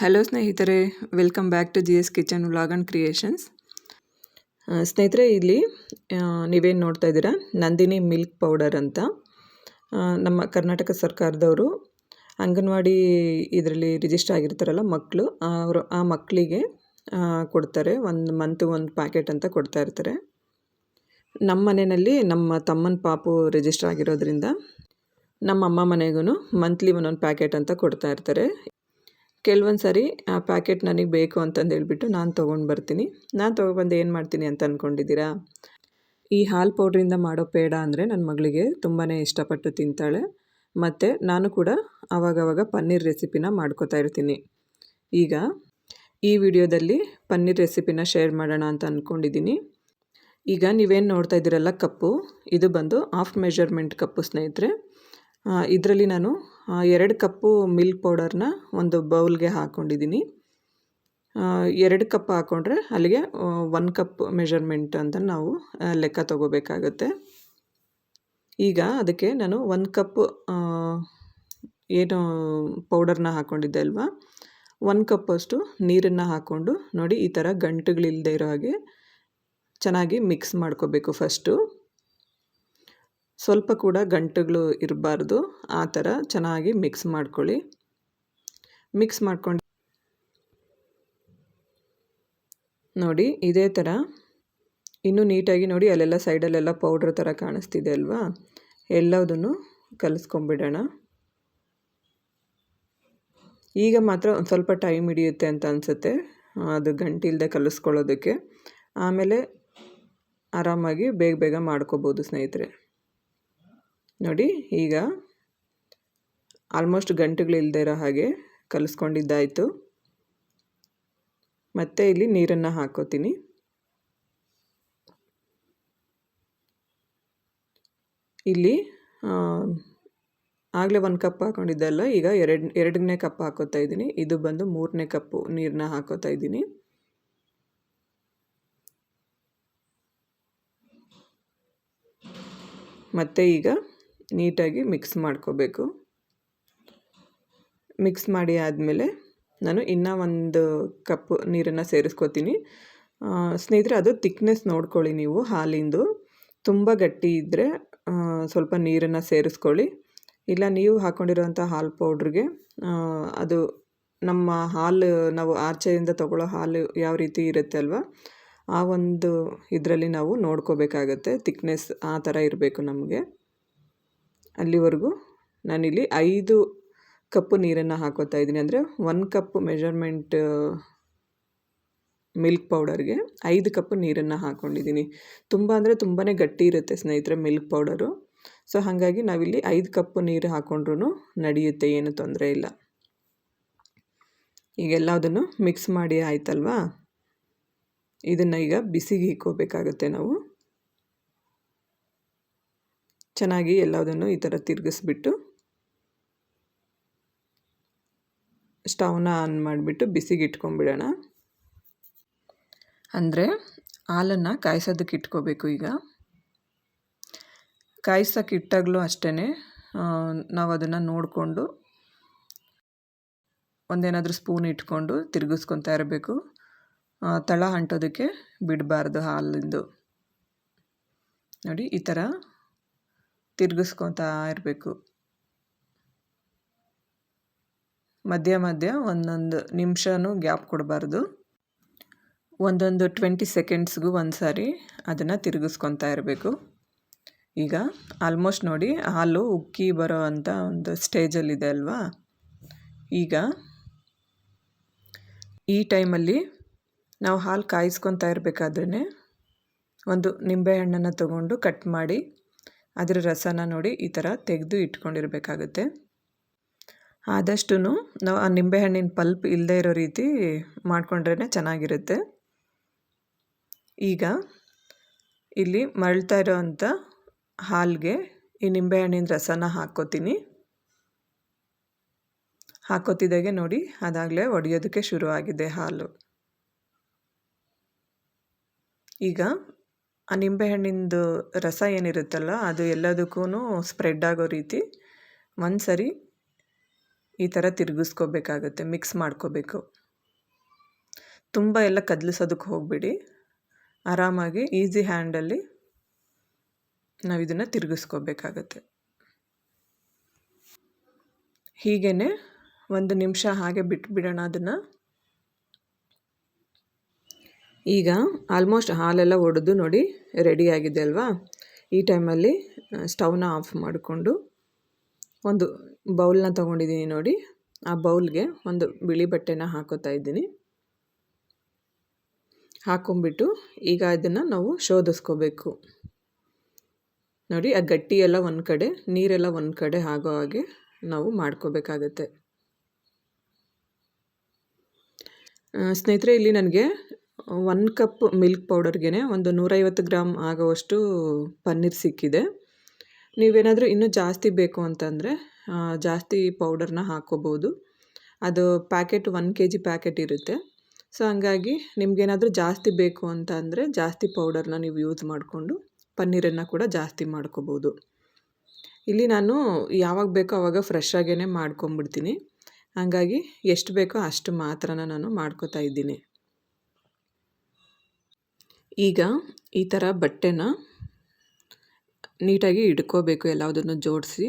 Hello ಸ್ನೇಹಿತರೆ. Welcome back to G S kitchen vlog and creations ಸ್ನೇಹಿತರೆ, ಇಲ್ಲಿ ನೀವೇನು ನೋಡ್ತಾ ಇದ್ದೀರಾ? ನಂದಿನಿ ಮಿಲ್ಕ್ ಪೌಡರ್ ಅಂತ. ನಮ್ಮ ಕರ್ನಾಟಕ ಸರ್ಕಾರದವರು ಅಂಗನವಾಡಿ ಇದರಲ್ಲಿ ರಿಜಿಸ್ಟರ್ ಆಗಿರ್ತಾರಲ್ಲ ಮಕ್ಕಳು ಅವರು ಆ ಮಕ್ಕಳಿಗೆ ಕೊಡ್ತಾರೆ. ಒಂದು ಮಂತ್ ಒಂದು ಪ್ಯಾಕೆಟ್ ಅಂತ ಕೊಡ್ತಾ ಇರ್ತಾರೆ. ನಮ್ಮ ಮನೆಯಲ್ಲಿ ನಮ್ಮ ತಮ್ಮನ ಪಾಪು ರಿಜಿಸ್ಟರ್ ಆಗಿರೋದ್ರಿಂದ ನಮ್ಮ ಅಮ್ಮ ಮನೆಗೂ ಮಂತ್ಲಿ ಒಂದೊಂದು ಪ್ಯಾಕೆಟ್ ಅಂತ ಕೊಡ್ತಾ ಇರ್ತಾರೆ. ಕೆಲವೊಂದು ಸಾರಿ, ಆ ಪ್ಯಾಕೆಟ್ ನನಗೆ ಬೇಕು ಅಂತಂದು ಹೇಳ್ಬಿಟ್ಟು ನಾನು ತೊಗೊಂಡು ಬರ್ತೀನಿ. ನಾನು ತೊಗೊಬಂದು ಏನು ಮಾಡ್ತೀನಿ ಅಂತ ಅಂದ್ಕೊಂಡಿದ್ದೀರಾ ಈ ಹಾಲು ಪೌಡ್ರಿಂದ ಮಾಡೋ ಪೇಡ ಅಂದರೆ ನನ್ನ ಮಗಳಿಗೆ ತುಂಬಾ ಇಷ್ಟಪಟ್ಟು ತಿಂತಾಳೆ. ಮತ್ತು ನಾನು ಕೂಡ ಆವಾಗವಾಗ ಪನ್ನೀರ್ ರೆಸಿಪಿನ ಮಾಡ್ಕೋತಾ ಇರ್ತೀನಿ. ಈಗ ಈ ವಿಡಿಯೋದಲ್ಲಿ ಪನ್ನೀರ್ ರೆಸಿಪಿನ ಶೇರ್ ಮಾಡೋಣ ಅಂತ ಅಂದ್ಕೊಂಡಿದ್ದೀನಿ ಈಗ ನೀವೇನು ನೋಡ್ತಾ ಇದ್ದೀರಲ್ಲ ಕಪ್ಪು, ಇದು ಬಂದು ಹಾಫ್ ಮೆಷರ್ಮೆಂಟ್ ಕಪ್ಪು ಸ್ನೇಹಿತರೆ. ಇದರಲ್ಲಿ ನಾನು ಎರಡು ಕಪ್ಪು ಮಿಲ್ಕ್ ಪೌಡರ್ನ ಒಂದು ಬೌಲ್ಗೆ ಹಾಕ್ಕೊಂಡಿದ್ದೀನಿ ಎರಡು ಕಪ್ ಹಾಕ್ಕೊಂಡ್ರೆ ಅಲ್ಲಿಗೆ ಒನ್ ಕಪ್ ಮೆಷರ್ಮೆಂಟ್ ಅಂತ ನಾವು ಲೆಕ್ಕ ತಗೋಬೇಕಾಗುತ್ತೆ. ಈಗ ಅದಕ್ಕೆ ನಾನು ಒಂದು ಕಪ್ ಏನು ಪೌಡರ್ನ ಹಾಕ್ಕೊಂಡಿದ್ದೆ ಅಲ್ವಾ? ಒಂದು ಕಪ್ಪಷ್ಟು ನೀರನ್ನು ಹಾಕ್ಕೊಂಡು ನೋಡಿ ಈ ಥರ ಗಂಟುಗಳಿಲ್ಲದೆ ಇರೋ ಹಾಗೆ ಚೆನ್ನಾಗಿ ಮಿಕ್ಸ್ ಮಾಡ್ಕೋಬೇಕು ಫಸ್ಟು. ಸ್ವಲ್ಪ ಕೂಡ ಗಂಟುಗಳು ಇರಬಾರ್ದು. ಆ ಥರ ಚೆನ್ನಾಗಿ ಮಿಕ್ಸ್ ಮಾಡ್ಕೊಳ್ಳಿ. ಮಿಕ್ಸ್ ಮಾಡ್ಕೊಂಡು ನೋಡಿ, ಇದೇ ಥರ. ಇನ್ನೂ ನೀಟಾಗಿ ನೋಡಿ, ಅಲ್ಲೆಲ್ಲ ಸೈಡಲ್ಲೆಲ್ಲ ಪೌಡ್ರ್ ಥರ ಕಾಣಿಸ್ತಿದೆ ಅಲ್ವಾ? ಎಲ್ಲದನ್ನು ಕಲಿಸ್ಕೊಂಬಿಡೋಣ. ಈಗ ಮಾತ್ರ ಒಂದು ಸ್ವಲ್ಪ ಟೈಮ್ ಹಿಡಿಯುತ್ತೆ ಅಂತ ಅನಿಸುತ್ತೆ. ಅದು ಗಂಟಿಲ್ದೆ ಕಲಿಸ್ಕೊಳ್ಳೋದಕ್ಕೆ. ಆಮೇಲೆ ಆರಾಮಾಗಿ ಬೇಗ ಬೇಗ ಮಾಡ್ಕೋಬೋದು ಸ್ನೇಹಿತರೆ. ನೋಡಿ, ಈಗ ಆಲ್ಮೋಸ್ಟ್ ಗಂಟುಗಳಿಲ್ಲದೆ ಇರೋ ಹಾಗೆ ಕಲಿಸ್ಕೊಂಡಿದ್ದಾಯಿತು. ಮತ್ತೆ ಇಲ್ಲಿ ನೀರನ್ನು ಹಾಕೋತೀನಿ. ಇಲ್ಲಿ ಆಗಲೇ ಒಂದು ಕಪ್ ಹಾಕೊಂಡಿದ್ದಲ್ಲ ಈಗ ಎರಡು, ಎರಡನೇ ಕಪ್ ಹಾಕೋತಾ ಇದ್ದೀನಿ. ಇದು ಬಂದು ಮೂರನೇ ಕಪ್ಪು ನೀರನ್ನ ಹಾಕೋತಾ ಇದ್ದೀನಿ. ಮತ್ತು ಈಗ ನೀಟಾಗಿ ಮಿಕ್ಸ್ ಮಾಡ್ಕೋಬೇಕು. ಮಿಕ್ಸ್ ಮಾಡಿ ಆದಮೇಲೆ ನಾನು ಇನ್ನೂ ಒಂದು ಕಪ್ ನೀರನ್ನು ಸೇರಿಸ್ಕೋತೀನಿ. ಸ್ನೇಹಿತರೆ, ಅದು ತಿಕ್ನೆಸ್ ನೋಡ್ಕೊಳ್ಳಿ ನೀವು ಹಾಲಿಂದು. ತುಂಬ ಗಟ್ಟಿ ಇದ್ದರೆ ಸ್ವಲ್ಪ ನೀರನ್ನು ಸೇರಿಸ್ಕೊಳ್ಳಿ. ಇಲ್ಲ, ನೀವು ಹಾಕ್ಕೊಂಡಿರೋಂಥ ಹಾಲು ಪೌಡ್ರಿಗೆ ಅದು ನಮ್ಮ ಹಾಲು, ನಾವು ಆಚೆಯಿಂದ ತಗೊಳ್ಳೋ ಹಾಲು ಯಾವ ರೀತಿ ಇರುತ್ತೆ ಅಲ್ವಾ? ಆ ಒಂದು ಇದರಲ್ಲಿ ನಾವು ನೋಡ್ಕೋಬೇಕಾಗತ್ತೆ. ತಿಕ್ನೆಸ್ ಆ ಥರ ಇರಬೇಕು ನಮಗೆ. ಅಲ್ಲಿವರೆಗೂ ನಾನಿಲ್ಲಿ ಐದು ಕಪ್ಪು ನೀರನ್ನು ಹಾಕೋತಾ ಇದ್ದೀನಿ. ಅಂದರೆ ಒನ್ ಕಪ್ ಮೆಜರ್ಮೆಂಟ್ ಮಿಲ್ಕ್ ಪೌಡರ್ಗೆ ಐದು ಕಪ್ ನೀರನ್ನು ಹಾಕ್ಕೊಂಡಿದ್ದೀನಿ ತುಂಬ ಅಂದರೆ ತುಂಬಾ ಗಟ್ಟಿ ಇರುತ್ತೆ ಸ್ನೇಹಿತರೆ ಮಿಲ್ಕ್ ಪೌಡರು. ಸೊ, ಹಾಗಾಗಿ ನಾವಿಲ್ಲಿ ಐದು ಕಪ್ ನೀರು ಹಾಕ್ಕೊಂಡ್ರೂ ನಡೆಯುತ್ತೆ, ಏನು ತೊಂದರೆ ಇಲ್ಲ. ಈಗೆಲ್ಲದನ್ನು ಮಿಕ್ಸ್ ಮಾಡಿ ಆಯ್ತಲ್ವಾ? ಇದನ್ನು ಈಗ ಬಿಸಿಗೆ ಇಕ್ಕೋಬೇಕಾಗುತ್ತೆ ನಾವು. ಚೆನ್ನಾಗಿ ಎಲ್ಲದನ್ನು ಈ ಥರ ತಿರುಗಿಸ್ಬಿಟ್ಟು ಸ್ಟವ್ನ ಆನ್ ಮಾಡಿಬಿಟ್ಟು ಬಿಸಿಗೆ ಇಟ್ಕೊಂಡ್ಬಿಡೋಣ ಅಂದರೆ ಹಾಲನ್ನು ಕಾಯಿಸೋದಕ್ಕೆ ಇಟ್ಕೋಬೇಕು ಈಗ. ಕಾಯಿಸೋಕೆ ಇಟ್ಟಾಗಲೂ ಅಷ್ಟೇ ನಾವು ಅದನ್ನು ನೋಡಿಕೊಂಡು ಒಂದೇನಾದರೂ ಸ್ಪೂನ್ ಇಟ್ಕೊಂಡು ತಿರುಗಿಸ್ಕೊತಾ ಇರಬೇಕು. ತಳ ಅಂಟೋದಕ್ಕೆ ಬಿಡಬಾರ್ದು ಹಾಲಿಂದು. ನೋಡಿ, ಈ ಥರ ತಿರುಗಿಸ್ಕೊತಾ ಇರಬೇಕು. ಮಧ್ಯ ಮಧ್ಯ ಒಂದೊಂದು ನಿಮಿಷನೂ ಗ್ಯಾಪ್ ಕೊಡಬಾರ್ದು. ಒಂದೊಂದು ಟ್ವೆಂಟಿ ಸೆಕೆಂಡ್ಸ್ಗೂ ಒಂದು ಸಾರಿ ಅದನ್ನು ತಿರುಗಿಸ್ಕೊತಾ ಇರಬೇಕು. ಈಗ ಆಲ್ಮೋಸ್ಟ್ ನೋಡಿ ಹಾಲು ಉಕ್ಕಿ ಬರೋ ಅಂಥ ಒಂದು ಸ್ಟೇಜಲ್ಲಿದೆ ಅಲ್ವಾ? ಈಗ ಈ ಟೈಮಲ್ಲಿ ನಾವು ಹಾಲು ಕಾಯಿಸ್ಕೊತಾ ಇರಬೇಕಾದ್ರೆ ಒಂದು ನಿಂಬೆಹಣ್ಣನ್ನು ತಗೊಂಡು ಕಟ್ ಮಾಡಿ ಅದರ ರಸನ ನೋಡಿ ಈ ಥರ ತೆಗೆದು ಇಟ್ಕೊಂಡಿರಬೇಕಾಗುತ್ತೆ. ಆದಷ್ಟು ನಾವು ಆ ನಿಂಬೆಹಣ್ಣಿನ ಪಲ್ಪ್ ಇಲ್ಲದೇ ಇರೋ ರೀತಿ ಮಾಡಿಕೊಂಡ್ರೇ ಚೆನ್ನಾಗಿರುತ್ತೆ. ಈಗ ಇಲ್ಲಿ ಮರಳ್ತಾ ಇರೋವಂಥ ಹಾಲಿಗೆ ಈ ನಿಂಬೆಹಣ್ಣಿನ ರಸನ ಹಾಕ್ಕೋತೀನಿ. ಹಾಕೋತಿದ್ದಾಗೆ ನೋಡಿ ಅದಾಗಲೇ ಒಡೆಯೋದಕ್ಕೆ ಶುರುವಾಗಿದೆ ಹಾಲು. ಈಗ ಆ ನಿಂಬೆಹಣ್ಣಿಂದು ರಸ ಏನಿರುತ್ತಲ್ಲ, ಅದು ಎಲ್ಲದಕ್ಕೂ ಸ್ಪ್ರೆಡ್ ಆಗೋ ರೀತಿ ಒಂದು ಸರಿ ಈ ಥರ ತಿರುಗಿಸ್ಕೋಬೇಕಾಗುತ್ತೆ ಮಿಕ್ಸ್ ಮಾಡ್ಕೋಬೇಕು. ತುಂಬ ಎಲ್ಲ ಕದಲಿಸೋದಕ್ಕೆ ಹೋಗಬೇಡಿ. ಆರಾಮಾಗಿ ಈಸಿ ಹ್ಯಾಂಡಲ್ಲಿ ನಾವು ಇದನ್ನು ತಿರುಗಿಸ್ಕೋಬೇಕಾಗತ್ತೆ. ಹೀಗೇ ಒಂದು ನಿಮಿಷ ಹಾಗೆ ಬಿಟ್ಬಿಡೋಣ ಅದನ್ನು. ಈಗ ಆಲ್ಮೋಸ್ಟ್ ಹಾಲೆಲ್ಲ ಒಡೆದು ನೋಡಿ ರೆಡಿಯಾಗಿದೆ ಅಲ್ವಾ? ಈ ಟೈಮಲ್ಲಿ ಸ್ಟವ್ನ ಆಫ್ ಮಾಡಿಕೊಂಡು ಒಂದು ಬೌಲ್ನ ತೊಗೊಂಡಿದ್ದೀನಿ ನೋಡಿ. ಆ ಬೌಲ್ಗೆ ಒಂದು ಬಿಳಿ ಬಟ್ಟೆನ ಹಾಕೋತಾ ಇದ್ದೀನಿ. ಹಾಕೊಂಬಿಟ್ಟು ಈಗ ಇದನ್ನು ನಾವು ಶೋಧಿಸ್ಕೋಬೇಕು. ನೋಡಿ, ಆ ಗಟ್ಟಿ ಎಲ್ಲ ಒಂದು ಕಡೆ, ನೀರೆಲ್ಲ ಒಂದು ಕಡೆ ಆಗೋ ಹಾಗೆ ನಾವು ಮಾಡ್ಕೋಬೇಕಾಗತ್ತೆ. ಸ್ನೇಹಿತರೆ, ಇಲ್ಲಿ ನನಗೆ ಒನ್ ಕಪ್ ಮಿಲ್ಕ್ ಪೌಡರ್ಗೆ ಒಂದು ನೂರೈವತ್ತು ಗ್ರಾಮ್ ಆಗುವಷ್ಟು ಪನ್ನೀರ್ ಸಿಕ್ಕಿದೆ. ನೀವೇನಾದರೂ ಇನ್ನೂ ಜಾಸ್ತಿ ಬೇಕು ಅಂತಂದರೆ ಜಾಸ್ತಿ ಪೌಡರ್ನ ಹಾಕ್ಕೋಬೋದು ಅದು packet one K G packet ಇರುತ್ತೆ. ಸೊ ಹಂಗಾಗಿ ನಿಮಗೇನಾದರೂ ಜಾಸ್ತಿ ಬೇಕು ಅಂತ ಅಂದರೆ ಜಾಸ್ತಿ ಪೌಡರ್ನ ನೀವು ಯೂಸ್ ಮಾಡಿಕೊಂಡು ಪನ್ನೀರನ್ನು ಕೂಡ ಜಾಸ್ತಿ ಮಾಡ್ಕೋಬೋದು. ಇಲ್ಲಿ ನಾನು ಯಾವಾಗ ಬೇಕೋ ಆವಾಗ ಫ್ರೆಶ್ ಆಗೇ ಮಾಡ್ಕೊಂಬಿಡ್ತೀನಿ ಹಾಗಾಗಿ ಎಷ್ಟು ಬೇಕೋ ಅಷ್ಟು ಮಾತ್ರನ ನಾನು ಮಾಡ್ಕೋತಾ ಇದ್ದೀನಿ. ಈಗ ಈ ಥರ ಬಟ್ಟೆನ ನೀಟಾಗಿ ಇಟ್ಕೋಬೇಕು ಎಲ್ಲದನ್ನು ಜೋಡಿಸಿ.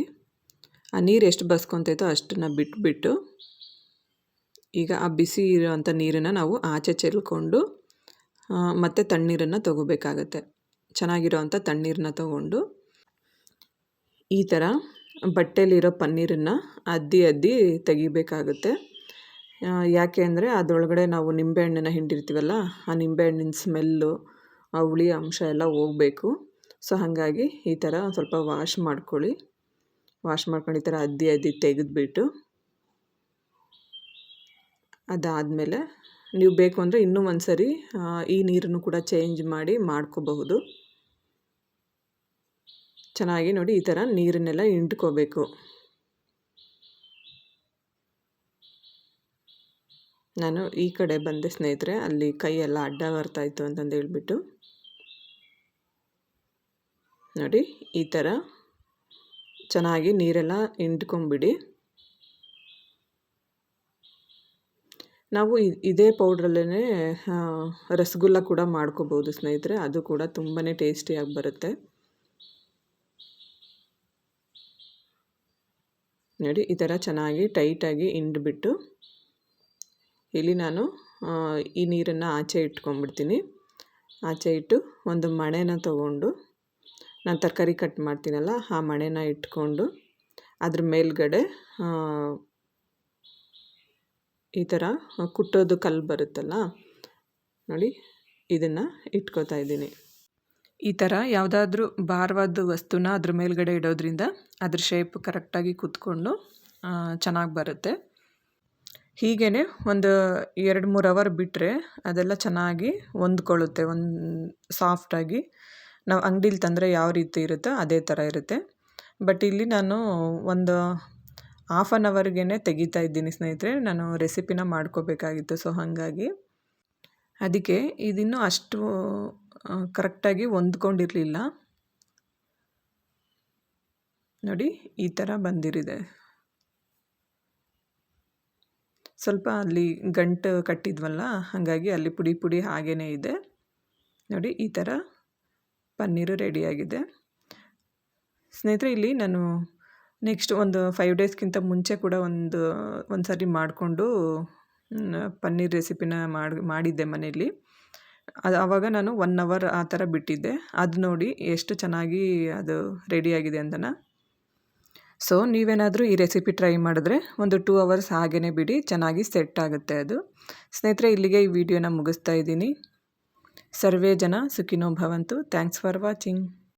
ಆ ನೀರು ಎಷ್ಟು ಬಸ್ಕೊತೈತೋ ಅಷ್ಟನ್ನು ಬಿಟ್ಬಿಟ್ಟು ಈಗ ಆ ಬಿಸಿ ಇರೋವಂಥ ನೀರನ್ನು ನಾವು ಆಚೆ ಚೆಲ್ಕೊಂಡು ಮತ್ತು ತಣ್ಣೀರನ್ನು ತೊಗೋಬೇಕಾಗತ್ತೆ. ಚೆನ್ನಾಗಿರೋವಂಥ ತಣ್ಣೀರನ್ನ ತೊಗೊಂಡು ಈ ಥರ ಬಟ್ಟೆಯಲ್ಲಿರೋ ಪನ್ನೀರನ್ನು ಅದ್ದಿ ಅದ್ದಿ ತೆಗಿಬೇಕಾಗುತ್ತೆ. ಯಾಕೆ ಅಂದರೆ ಅದರೊಳಗಡೆ ನಾವು ನಿಂಬೆಹಣ್ಣನ್ನು ಹಿಂಡಿರ್ತೀವಲ್ಲ, ಆ ನಿಂಬೆಹಣ್ಣಿನ ಸ್ಮೆಲ್ಲು ಆ ಹುಳಿ ಅಂಶ ಎಲ್ಲ ಹೋಗಬೇಕು. ಸೊ ಹಾಗಾಗಿ ಈ ಥರ ಸ್ವಲ್ಪ ವಾಶ್ ಮಾಡ್ಕೊಳ್ಳಿ. ವಾಶ್ ಮಾಡ್ಕೊಂಡು ಈ ಥರ ಅದ್ದಿ ಅದ್ದಿ ತೆಗೆದುಬಿಟ್ಟು ಅದಾದಮೇಲೆ ನೀವು ಬೇಕು ಅಂದರೆ ಇನ್ನೂ ಒಂದು ಸರಿ ಈ ನೀರನ್ನು ಕೂಡ ಚೇಂಜ್ ಮಾಡಿ ಮಾಡ್ಕೋಬಹುದು. ಚೆನ್ನಾಗಿ ನೋಡಿ ಈ ಥರ ನೀರನ್ನೆಲ್ಲ ಇಂಟ್ಕೋಬೇಕು ನಾನು ಈ ಕಡೆ ಬಂದೆ ಸ್ನೇಹಿತರೆ, ಅಲ್ಲಿ ಕೈ ಎಲ್ಲ ಅಡ್ಡ ಬರ್ತಾಯಿತ್ತು ಅಂತಂದು ಹೇಳ್ಬಿಟ್ಟು. ನೋಡಿ, ಈ ಥರ ಚೆನ್ನಾಗಿ ನೀರೆಲ್ಲ ಹಿಂಡ್ಕೊಂಬಿಡಿ. ನಾವು ಇದೇ ಪೌಡ್ರಲ್ಲೇ ರಸಗುಲ್ಲ ಕೂಡ ಮಾಡ್ಕೋಬೋದು ಸ್ನೇಹಿತರೆ, ಅದು ಕೂಡ ತುಂಬಾ ಟೇಸ್ಟಿಯಾಗಿ ಬರುತ್ತೆ. ನೋಡಿ, ಈ ಥರ ಚೆನ್ನಾಗಿ ಟೈಟಾಗಿ ಹಿಂಡ್ಬಿಟ್ಟು, ಇಲ್ಲಿ ನಾನು ಈ ನೀರನ್ನು ಆಚೆ ಇಟ್ಕೊಂಡ್ಬಿಡ್ತೀನಿ ಆಚೆ ಇಟ್ಟು ಒಂದು ಮಣೆನ ತಗೊಂಡು ನಾನು ತರಕಾರಿ ಕಟ್ ಮಾಡ್ತೀನಲ್ಲ, ಆ ಮಣೆನ ಇಟ್ಕೊಂಡು ಅದ್ರ ಮೇಲ್ಗಡೆ ಈ ಥರ ಕುಟ್ಟೋದು ಕಲ್ಲು ಬರುತ್ತಲ್ಲ, ನೋಡಿ ಇದನ್ನು ಇಟ್ಕೋತಾ ಇದ್ದೀನಿ. ಈ ಥರ ಯಾವುದಾದ್ರೂ ಭಾರವಾದ ವಸ್ತುನ ಅದ್ರ ಮೇಲ್ಗಡೆ ಇಡೋದ್ರಿಂದ ಅದ್ರ ಶೇಪ್ ಕರೆಕ್ಟಾಗಿ ಕೂತ್ಕೊಂಡು ಚೆನ್ನಾಗಿ ಬರುತ್ತೆ. ಹೀಗೇ ಒಂದು ಎರಡು ಮೂರು ಅವರ್ ಬಿಟ್ಟರೆ ಅದೆಲ್ಲ ಚೆನ್ನಾಗಿ ಹೊಂದ್ಕೊಳ್ಳುತ್ತೆ, ಒಂದು ಸಾಫ್ಟಾಗಿ ನಾವು ಅಂಗಡೀಲಿ ತಂದರೆ ಯಾವ ರೀತಿ ಇರುತ್ತೋ ಅದೇ ಥರ ಇರುತ್ತೆ. ಬಟ್ ಇಲ್ಲಿ ನಾನು ಒಂದು ಹಾಫ್ ಆನ್ ಅವರ್ಗೆ ತೆಗಿತಾ ಇದ್ದೀನಿ ಸ್ನೇಹಿತರೆ. ನಾನು ರೆಸಿಪಿನ ಮಾಡ್ಕೋಬೇಕಾಗಿತ್ತು ಸೊ ಹಾಗಾಗಿ. ಅದಕ್ಕೆ ಇದಿನ್ನೂ ಅಷ್ಟು ಕರೆಕ್ಟಾಗಿ ಹೊಂದ್ಕೊಂಡಿರಲಿಲ್ಲ. ನೋಡಿ, ಈ ಥರ ಬಂದಿರಿದೆ. ಸ್ವಲ್ಪ ಅಲ್ಲಿ ಗಂಟು ಕಟ್ಟಿದ್ವಲ್ಲ, ಹಾಗಾಗಿ ಅಲ್ಲಿ ಪುಡಿ ಪುಡಿ ಹಾಗೇ ಇದೆ. ನೋಡಿ, ಈ ಥರ ಪನ್ನೀರು ರೆಡಿಯಾಗಿದೆ. ಸ್ನೇಹಿತರೆ, ಇಲ್ಲಿ ನಾನು ನೆಕ್ಸ್ಟ್ ಒಂದು ಫೈವ್ ಡೇಸ್ಗಿಂತ ಮುಂಚೆ ಕೂಡ ಒಂದು ಒಂದು ಸಾರಿ ಮಾಡಿಕೊಂಡು ಪನ್ನೀರ್ ರೆಸಿಪಿನ ಮಾಡಿ, ಮಾಡಿದ್ದೆ ಮನೆಯಲ್ಲಿ. ಅದು ಆವಾಗ ನಾನು ಒನ್ ಅವರ್ ಆ ಥರ ಬಿಟ್ಟಿದ್ದೆ. ಅದು ನೋಡಿ ಎಷ್ಟು ಚೆನ್ನಾಗಿ ಅದು ರೆಡಿಯಾಗಿದೆ ಅಂತನ. ಸೊ ನೀವೇನಾದರೂ ಈ ರೆಸಿಪಿ ಟ್ರೈ ಮಾಡಿದ್ರೆ ಒಂದು ಟೂ ಅವರ್ಸ್ ಹಾಗೇ ಬಿಡಿ, ಚೆನ್ನಾಗಿ ಸೆಟ್ ಆಗುತ್ತೆ ಅದು. ಸ್ನೇಹಿತರೆ, ಇಲ್ಲಿಗೆ ಈ ವಿಡಿಯೋನ ಮುಗಿಸ್ತಾ ಇದ್ದೀನಿ. सर्वे जन सुखिनो भवन्तु. Thanks for watching